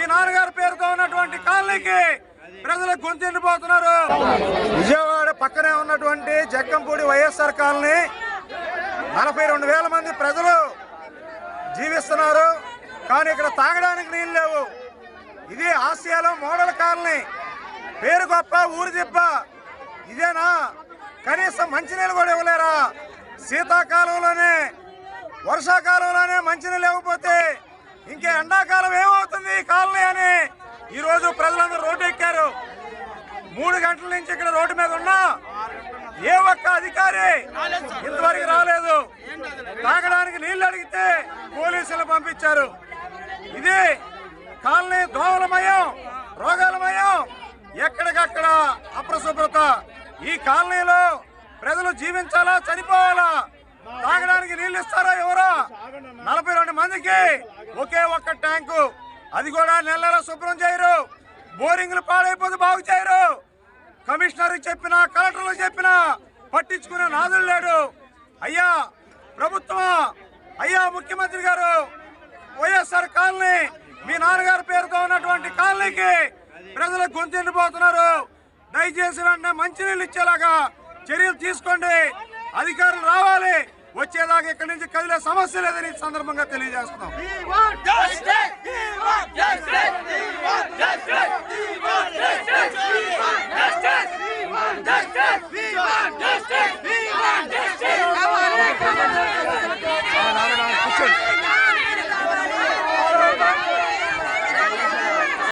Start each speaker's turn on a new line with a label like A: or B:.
A: మీ నాన్నగారు పేరుతో ఉన్నటువంటి కాలనీకి ప్రజలు గొంతెండిపోతున్నారు. విజయవాడ పక్కనే ఉన్నటువంటి జగ్గంపూడి వైఎస్ఆర్ కాలనీ. నలభై రెండు వేల మంది ప్రజలు జీవిస్తున్నారు. కానీ ఇక్కడ తాగడానికి నీళ్ళు లేవు. ఇది ఆసియాలో మోడల్ కాలనీ. పేరు గొప్ప ఊరు దిబ్బ. ఇదేనా? కనీసం మంచినీళ్ళు కూడా ఇవ్వలేరా? శీతాకాలంలోనే వర్షాకాలంలోనే మంచినీళ్ళు ఇవ్వకపోతే ఇంకే ఎండాకాలం ఏమవుతుంది ఈ కాలనీ అని ఈరోజు ప్రజలందరూ రోడ్డు ఎక్కారు. మూడు గంటల నుంచి ఇక్కడ రోడ్డు మీద ఉన్నా ఏ ఒక్క అధికారి ఇంతవరకు రాలేదు. తాగడానికి నీళ్ళు అడిగితే పోలీసులు పంపించారు. ఇది కాలనీ దోమలమయం రోగాలమయం ఎక్కడికక్కడ అప్రశుభ్రత. ఈ కాలనీలో ప్రజలు జీవించాలా చనిపోవాలా? తాగడానికి నీళ్ళు ఇస్తారా ఎవరో? నలభై రెండు మందికి ఒకే ఒక్క ట్యాంకు. అది కూడా నెల శుభ్రం చేయరు. బోరింగ్లు పాడైపోతే బాగు చేయరు. కమిషనర్ చెప్పినా కలెక్టర్లు చెప్పినా పట్టించుకునే నాదులు లేడు. అయ్యా ప్రభుత్వం అయ్యా ముఖ్యమంత్రి గారు వైఎస్ఆర్ కాలనీ మీ నాన్నగారి పేరుతో ఉన్నటువంటి కాలనీకి ప్రజలు గొంతెండిపోతున్నారు దయచేసి వెంటనే మంచినీళ్ళు ఇచ్చేలాగా చర్యలు తీసుకోండి. వచ్చేలాగా ఇక్కడి నుంచి కదిలే సమస్య లేదని సందర్భంగా తెలియజేస్తున్నాం.
B: కూర్చోండి